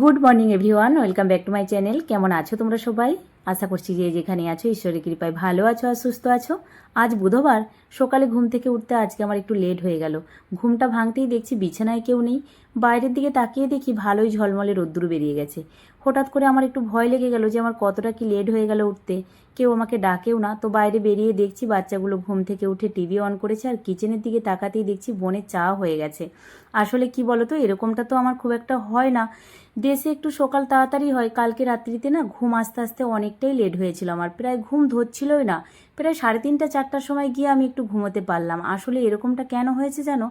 Good morning everyone welcome back to my channel কেমন আছো তোমরা সবাই? আশা করছি যে যেখানে আছো, ঈশ্বরের কৃপায় ভালো আছো আর সুস্থ আছো। আজ বুধবার সকালে ঘুম থেকে উঠতে আজকে আমার একটু লেট হয়ে গেল। ঘুমটা ভাঙতেই দেখছি বিছানায় কেউ নেই। বাইরের দিকে তাকিয়ে দেখি ভালোই ঝলমলে রোদ্দুর বেরিয়ে গেছে। হঠাৎ করে আমার একটু ভয় লেগে গেল যে আমার কতটা কি লেট হয়ে গেল উঠতে। কেউ আমাকে ডাকেও না। তো বাইরে বেরিয়ে দেখছি বাচ্চাগুলো ঘুম থেকে উঠে টিভি অন করেছে আর কিচেনের দিকে তাকাতেই দেখছি বনে চা হয়ে গেছে। আসলে কি বলতো, এরকমটা তো আমার খুব একটা হয় না। দেশে একটু সকাল তাড়াতাড়ি হয়, কালকে রাত্রিতে না ঘুম আস্তে আস্তে অনেকটাই লেট হয়েছিল আমার। প্রায় ঘুম ধরছিলই না। প্রায় সাড়ে তিনটা, চারটার সময় গিয়ে আমি একটু ঘুমোতে পারলাম। আসলে এরকমটা কেন হয়েছে জানো?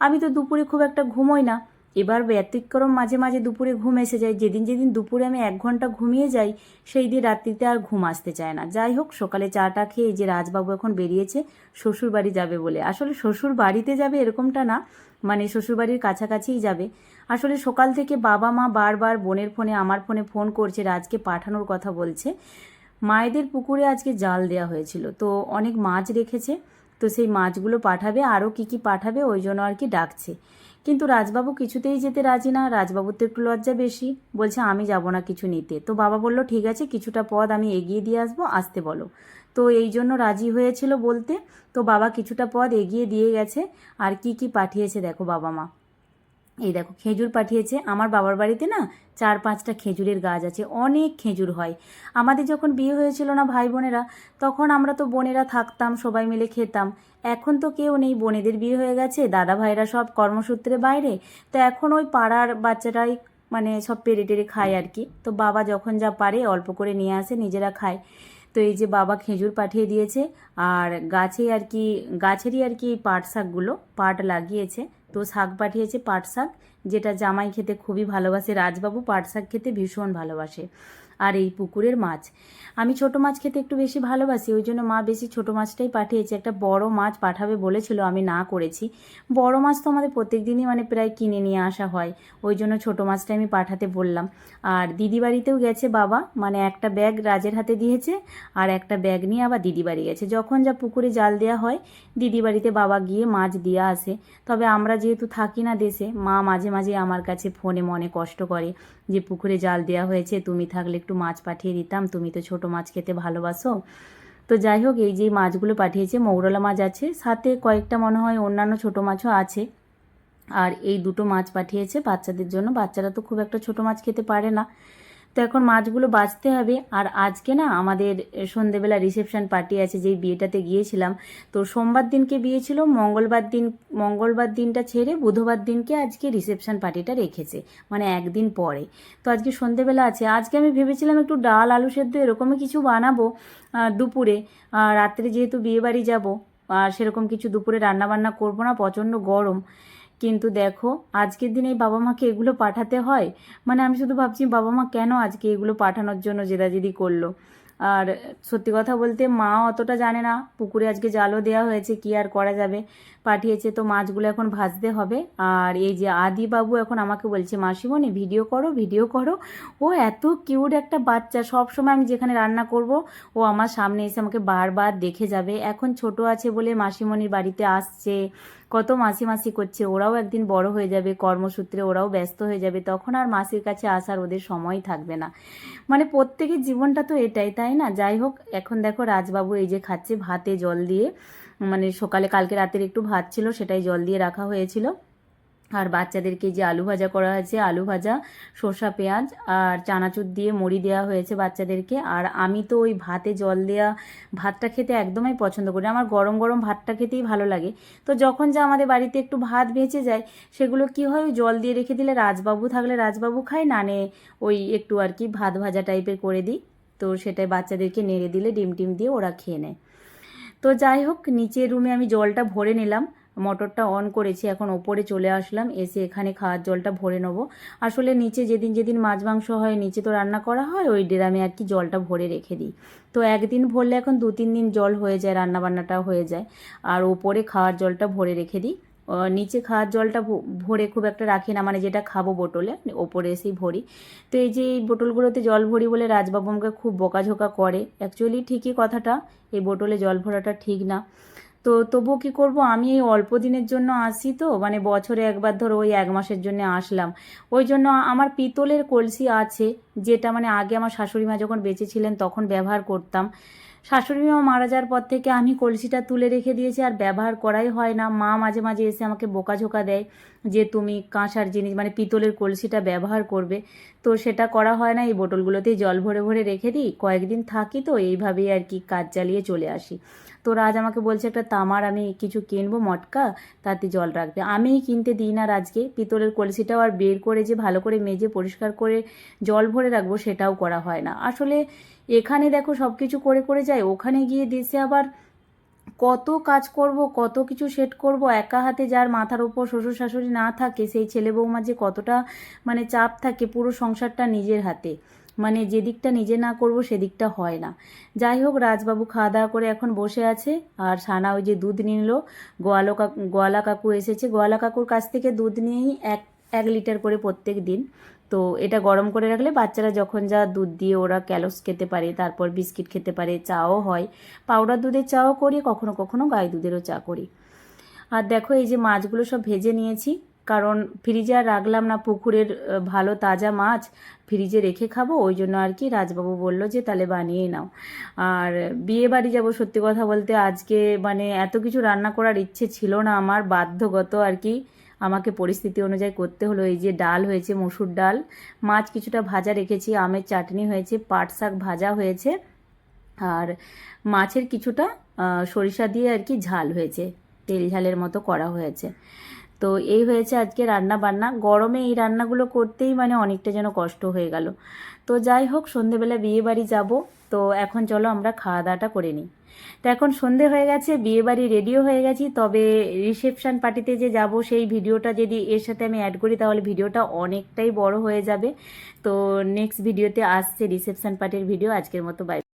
আমি তো দুপুরে খুব একটা ঘুমোই না। এবার ব্যতিক্রম মাঝে মাঝে দুপুরে ঘুম এসে যায়। যেদিন যেদিন দুপুরে আমি এক ঘণ্টা ঘুমিয়ে যাই, সেই দিন রাত্রিতে আর ঘুম আসতে চায় না। যাই হোক, সকালে চাটা খেয়ে যে রাজবাবু এখন বেরিয়েছে, শ্বশুর বাড়ি যাবে বলে। আসলে শ্বশুর বাড়িতে যাবে এরকমটা না মানে শ্বশুরবাড়ির কাছাকাছিই যাবে। আসলে সকাল থেকে বাবা মা বারবার বোনের ফোনে, আমার ফোনে ফোন করছে, রাজকে পাঠানোর কথা বলছে। মায়েদের পুকুরে আজকে জাল দেওয়া হয়েছিল। তো অনেক মাছ রেখেছে, তো সেই মাছগুলো পাঠাবে, আরও কি কি পাঠাবে, ওই জন্য আর কি ডাকছে। কিন্তু রাজবাবু কিছুতেই যেতে রাজি না। রাজবাবুর তো একটু লজ্জা বেশি। বলছে, আমি যাব না কিছু নিতে। তো বাবা বলল, ঠিক আছে, কিছুটা পদ আমি এগিয়ে দিয়ে আসব, আসতে বলো। তো এই জন্য রাজি হয়েছিল বলতে। তো বাবা কিছুটা পদ এগিয়ে দিয়ে গেছে। আর কি কি পাঠিয়েছে দেখো বাবা মা। এই দেখো, খেজুর পাঠিয়েছে। আমার বাবার বাড়িতে না চার পাঁচটা খেজুরের গাছ আছে, অনেক খেজুর হয়। আমাদের যখন বিয়ে হয়েছিল না ভাই বোনেরা, তখন আমরা তো বোনেরা থাকতাম, সবাই মিলে খেতাম। এখন তো কেউ নেই, বোনেদের বিয়ে হয়ে গেছে, দাদা ভাইরা সব কর্মসূত্রে বাইরে। তো এখন ওই পাড়ার বাচ্চারাই মানে সব পেরে টেরে খায় আর কি। তো বাবা যখন যা পারে, অল্প করে নিয়ে আসে, নিজেরা খায়। তো এই যে বাবা খেজুর পাঠিয়ে দিয়েছে, আর গাছে আর কি, গাছেরই আর কি পাট শাকগুলো, পাট লাগিয়েছে। তো শাক পাঠিয়েছে পাট শাক যেটা জামাই খেতে খুবই ভালোবাসে, রাজবাবু পাট শাক খেতে ভীষণ ভালোবাসে। আর এই পুকুরের মাছ। আমি ছোট মাছ খেতে একটু বেশি ভালোবাসি, ওই জন্য মা বেশি ছোট মাছটাই পাঠিয়েছে। একটা বড় মাছ পাঠাবে বলেছিল, আমি না করেছি। বড় মাছ তো আমাদের প্রত্যেক দিনই মানে প্রায় কিনে নিয়ে আসা হয়, ওই জন্য ছোট মাছটা আমি পাঠাতে বললাম। আর দিদি বাড়িতেও গেছে বাবা মানে একটা ব্যাগ রাজের হাতে দিয়েছে, আর একটা ব্যাগ নিয়ে আবার দিদি বাড়ি গেছে। যখন যা পুকুরে জাল দেওয়া হয়, দিদি বাড়িতে বাবা গিয়ে মাছ দিয়ে আসে। তবে আমরা যেহেতু থাকি না দেশে, মা মাঝে মাঝে আমার কাছে ফোনে মনে কষ্ট করে যে, পুকুরে জাল দেওয়া হয়েছে, তুমি থাকলে একটু মাছ পাঠিয়ে দিতাম, তুমি তো ছোট মাছ খেতে ভালোবাসো। তো যাই হোক, এই যে মাছগুলো পাঠিয়েছে, মৌরলা মাছ আছে, সাথে কয়েকটা মনে হয় অন্যান্য ছোট মাছও আছে। আর এই দুটো মাছ পাঠিয়েছে বাচ্চাদের জন্য। বাচ্চারা তো খুব একটা ছোট মাছ খেতে পারে না। তো এখন মাছগুলো বাঁচতে হবে। আর আজকে না আমাদের সন্ধেবেলা রিসেপশন পার্টি আছে, যেই বিয়েটাতে গিয়েছিলাম। তো সোমবার দিনকে বিয়ে ছিল, মঙ্গলবার দিন, মঙ্গলবার দিনটা ছেড়ে বুধবার দিনকে আজকে রিসেপশন পার্টিটা রেখেছে মানে একদিন পরে। তো আজকে সন্ধেবেলা আছে। আজকে আমি ভেবেছিলাম একটু ডাল, আলু সেদ্ধ এরকমই কিছু বানাবো দুপুরে। রাত্রে যেহেতু বিয়ে বাড়ি যাব, আর সেরকম কিছু দুপুরে রান্না বান্না করব না, প্রচণ্ড গরম। কিন্তু দেখো, আজকের দিনে বাবা মাকে এগুলো পাঠাতে হয়? মানে আমি শুধু ভাবছি, বাবা মা কেন আজকে এগুলো পাঠানোর জন্য জেদাজেদি করল? আর সত্যি কথা বলতে মা অতটা জানে না, পুকুরে আজকে জালও দেওয়া হয়েছে, কি আর করা যাবে? পাঠিয়েছে, তো মাছগুলো এখন ভাজতে হবে। আর এই যে আদি বাবু এখন আমাকে বলছে, মাসিমণি, ভিডিও করো ভিডিও করো। ও এত কিউট একটা বাচ্চা। সব সময় আমি যেখানে রান্না করব, ও আমার সামনে এসে আমাকে বারবার দেখে যাবে। এখন ছোট আছে বলে মাসিমণির বাড়িতে আসছে। কত মাসি মাসি করছে। ওরাও একদিন বড় হয়ে যাবে, কর্মসূত্রে ওরাও ব্যস্ত হয়ে যাবে। তখন আর মাসির কাছে আসার ওদের সময় থাকবে না। মানে প্রত্যেকের জীবনটা তো এটাই, তাই না? যাই হোক, এখন দেখো রাজবাবু এই যে খাচ্ছে ভাতে জল দিয়ে। মানে সকালে কালকে রাতের একটু ভাত ছিল, সেটাই জল দিয়ে রাখা হয়েছিল। আর বাচ্চাদেরকে যে আলু ভাজা করা হয়েছে, আলু ভাজা শসা পেঁয়াজ আর চানাচুর দিয়ে মুড়ি দেওয়া হয়েছে বাচ্চাদেরকে। আর আমি তো ওই ভাতে জল দেওয়া ভাতটা খেতে একদমই পছন্দ করি আমার গরম গরম ভাতটা খেতেই ভালো লাগে। তো যখন যা আমাদের বাড়িতে একটু ভাত বেঁচে যায়, সেগুলো কি হয়? ওই জল দিয়ে রেখে দিলে রাজবাবু থাকলে রাজবাবু খায়, না নে ওই একটু আর কি ভাত ভাজা টাইপের করে দিই। তো সেটাই বাচ্চাদেরকে নেড়ে দিলে ডিম টিম দিয়ে ওরা খেয়ে নেয়। তো যাই হোক, নিচের রুমে আমি জলটা ভরে নিলাম। মোটরটা অন করেছি, এখন ওপরে চলে আসলাম, এসে এখানে খাওয়ার জলটা ভরে নেব। আসলে নিচে যেদিন যেদিন মাছ মাংস হয়, নিচে তো রান্না করা হয়, ওই ড্রামে আর কি জলটা ভরে রেখে দিই। তো একদিন ভরলে এখন দু তিন দিন জল হয়ে যায় রান্না বান্নাটা হয়ে যায়। আর ওপরে খাওয়ার জলটা ভরে রেখে দিই। নিচে খাওয়ার জলটা ভরে খুব একটা রাখি না মানে যেটা খাব বোটলে ওপরে এসেই ভরি। তো এই যে এই বোটলগুলোতে জল ভরি বলে রাজবাবু আমাকে খুব বকাঝোকা করে অ্যাকচুয়ালি ঠিকই কথাটা, এই বোটলে জল ভরাটা ঠিক না। তো তবুও কী করব, আমি এই অল্প দিনের জন্য আসি তো মানে বছরে একবার ধরো ওই এক মাসের জন্য আসলাম। ওই জন্য আমার পিতলের কলসি আছে, যেটা মানে আগে আমার শাশুড়ি মা যখন বেঁচে ছিলেন তখন ব্যবহার করতাম। শাশুড়ি মা মারা যাওয়ার পর থেকে আমি কলসিটা তুলে রেখে দিয়েছি, আর ব্যবহার করাই হয় না। মা মাঝে মাঝে এসে আমাকে বোকাঝোকা দেয় যে, তুমি কাঁসার জিনিস মানে পিতলের কলসিটা ব্যবহার করবে। তো সেটা করা হয় না, এই বোটলগুলোতেই জল ভরে ভরে রেখে দিই। কয়েকদিন থাকি তো, এইভাবেই আর কি কাজ চালিয়ে চলে আসি। তো রাজ আমাকে বলছে, একটা তামার আমি কিছু কিনবো মটকা, তাতে জল রাখবে। আমি কিনতে দিই না রাজকে। পিতলের কলসিটাও আর বের করে যে, ভালো করে মেজে, পরিষ্কার করে জল ভরে রাখব, সেটাও করা হয় না। আসলে এখানে দেখো সব কিছু করে করে যায়, ওখানে গিয়ে দেশে আবার কত কাজ করব, কত কিছু সেট করব, একা হাতে যার মাথার উপর শ্বশুর শাশুড়ি না থাকে, সেই ছেলে বৌমার যে কতটা মানে চাপ থাকে পুরো সংসারটা নিজের হাতে। মানে যে দিকটা নিজে না করব সেদিকটা হয় না। যাই হোক, রাজবাবু খাওয়া দাওয়া করে এখন বসে আছে, আর সানা ওই যে দুধ নিল, গোয়ালো কাকু গোয়ালা কাকু এসেছে। গোয়ালা কাকুর কাছ থেকে দুধ নিয়েই এক এক লিটার করে প্রত্যেক দিন। তো এটা গরম করে রাখলে বাচ্চারা যখন যা দুধ দিয়ে ওরা ক্যালোস খেতে পারে, তারপর বিস্কিট খেতে পারে, চাও হয়, পাউডার দুধের চাও করি, কখনো কখনো গাই দুধেরও চা করি। আর দেখো এই যে মাছগুলো সব ভেজে নিয়েছি, কারণ ফ্রিজে আর রাখলাম না, পুকুরের ভালো তাজা মাছ ফ্রিজে রেখে খাব, ওই জন্য আর কি রাজবাবু বলল যে তাহলে বানিয়ে নাও। আর বিয়ে বাড়ি যাব সত্যি কথা বলতে, আজকে মানে এত কিছু রান্না করার ইচ্ছে ছিল না আমার, বাধ্যগত আর কি। আমাকে পরিস্থিতি অনুযায়ী করতে হলো। এই যে ডাল হয়েছে, মসুর ডাল, মাছ কিছুটা ভাজা রেখেছি, আমের চাটনি হয়েছে, পাট শাক ভাজা হয়েছে, আর মাছের কিছুটা সরিষা দিয়ে আর কি ঝাল হয়েছে, তেল ঝালের মতো করা হয়েছে। তো এই হয়েছে আজকে রান্না বান্না। গরমে এই রান্নাগুলো করতেই মানে অনেকটা যেন কষ্ট হয়ে গেল। তো যাই হোক, সন্ধেবেলা বিয়ে বাড়ি যাব। তো এখন চলো আমরা খাওয়া দাওয়াটা করে নিই। তো এখন সন্ধে হয়ে গেছে বিয়ে বাড়ি রেডিও হয়ে গেছি। তবে রিসেপশন পার্টিতে যে যাব, সেই ভিডিওটা যদি এর সাথে আমি অ্যাড করি, তাহলে ভিডিওটা অনেকটাই বড় হয়ে যাবে। তো নেক্সট ভিডিওতে আসছে রিসেপশন পার্টির ভিডিও আজকের মতো বাই